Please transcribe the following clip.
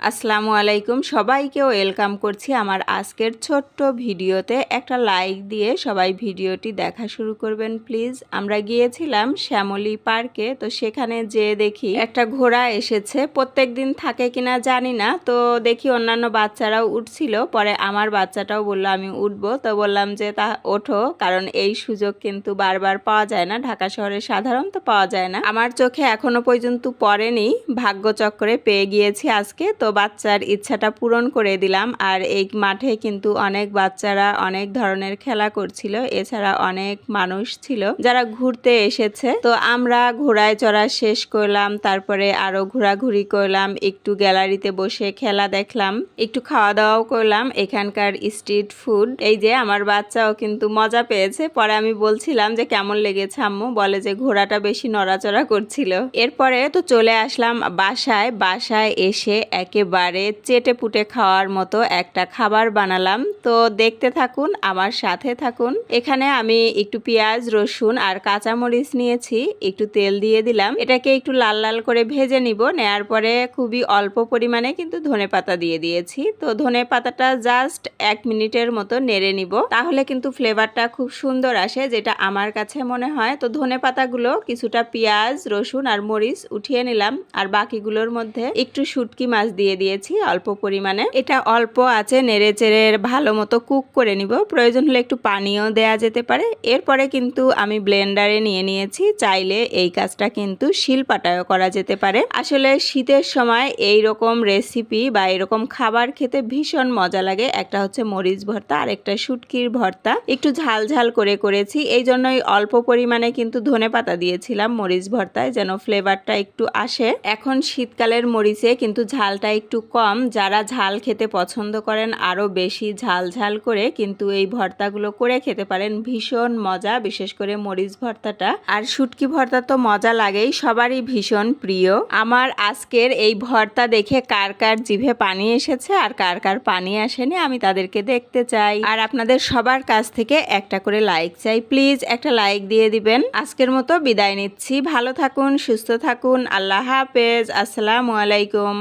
আসসালামু আলাইকুম। সবাইকে ওয়েলকাম করছি আমার আজকের ছোট্ট ভিডিওতে। একটা লাইক দিয়ে সবাই ভিডিওটি দেখা শুরু করবেন, প্লিজ। আমরা গিয়েছিলাম শ্যামলী পার্কে, তো সেখানে যে দেখি একটা ঘোড়া এসেছে। প্রত্যেক দিন থাকে কিনা জানি না, তো দেখি অন্যান্য বাচ্চারাও উঠছিল। পরে আমার বাচ্চাটাও বলল, আমি উঠবো। তো বললাম যে, তা ওঠো। কারণ এই সুযোগ কিন্তু বারবার পাওয়া যায় না। ঢাকা শহরে সাধারণত পাওয়া যায় না। আমার চোখে এখনও পর্যন্ত পড়েনি। ভাগ্যচক্রে পেয়ে গিয়েছি আজকে, তো বাচ্চার ইচ্ছাটা পূরণ করে দিলাম। আর এই মাঠে কিন্তু অনেক বাচ্চারা অনেক ধরনের খেলা করছিল। এছাড়া অনেক মানুষ ছিল যারা ঘুরতে এসেছে। তো আমরা ঘোড়ায় চড়া শেষ করলাম। তারপরে আরও ঘোরাঘুরি করলাম। একটু গ্যালারিতে বসে খেলা দেখলাম। একটু খাওয়া দাওয়াও করলাম। এখানকার স্ট্রিট ফুড। এই যে আমার বাচ্চাও কিন্তু মজা পেয়েছে। পরে আমি বলছিলাম যে, কেমন লেগেছে আম্মু? বলে যে, ঘোড়াটা বেশি নড়াচড়া করছিল। এরপরে তো চলে আসলাম বাসায়। বাসায় এসে একেবারে চেটে পুটে খাওয়ার মতো একটা খাবার বানালাম। তো দেখতে থাকুন, আমার সাথে থাকুন। এখানে আমি একটু পেঁয়াজ, রসুন আর কাঁচামরিচ নিয়েছি, একটু তেল দিয়ে দিলাম। এটাকে একটু লাল লাল করে ভেজে নিব, নেয়ার পরে খুবই অল্প পরিমাণে কিন্তু ধনে পাতা দিয়ে দিয়েছি। তো ধনে পাতাটা জাস্ট এক মিনিটের মতো নেড়ে নিব। তাহলে কিন্তু ফ্লেভারটা খুব সুন্দর আসে, যেটা আমার কাছে মনে হয়। তো ধনে পাতাগুলো কিছুটা পেঁয়াজ, রসুন আর মরিচ উঠিয়ে নিলাম। আর বাকিগুলোর মধ্যে একটু শুটকি মাছ দিয়ে দিয়েছি অল্প পরিমাণে। এটা অল্প আছে, নেড়ে চেড়ে ভালো মতো কুক করে নিব। প্রয়োজন হলে একটু পানিও দেয়া যেতে পারে। এরপরে কিন্তু আমি ব্লেন্ডারে নিয়ে নিয়েছি। চাইলে এই কাজটা কিন্তু শিলপাটায়ও করা যেতে পারে। আসলে শীতের সময় এই রকম রেসিপি বা এরকম খাবার খেতে ভীষণ মজা লাগে। একটা হচ্ছে মরিচ ভর্তা আর একটা শুটকির ভর্তা। একটু ঝাল ঝাল করে করেছি। এই জন্যই অল্প পরিমাণে কিন্তু ধনে পাতা দিয়েছিলাম মরিচ ভর্তায়, যেন ফ্লেভারটা একটু আসে। এখন শীতকালের মরিচে কিন্তু ঝালটা একটু কম, যারা ঝাল খেতে পছন্দ করেন আরও বেশি ঝাল ঝাল করে কিন্তু এই ভর্তাগুলো করে খেতে পারেন। ভীষণ মজা, বিশেষ করে মরিচ ভর্তাটা। আর শুটকি ভর্তা তো মজা লাগেই, সবারই ভীষণ প্রিয়। আমার আজকের এই ভর্তা দেখে কার কার জিভে পানি এসেছে আর কার কার পানি আসেনি আমি তাদেরকে দেখতে চাই। আর আপনাদের সবার কাছ থেকে একটা করে লাইক চাই। প্লিজ একটা লাইক দিয়ে দিবেন। আজকের মতো বিদায় নিচ্ছি। ভালো থাকুন, সুস্থ থাকুন। আল্লাহ হাফেজ। আসসালামু আলাইকুম।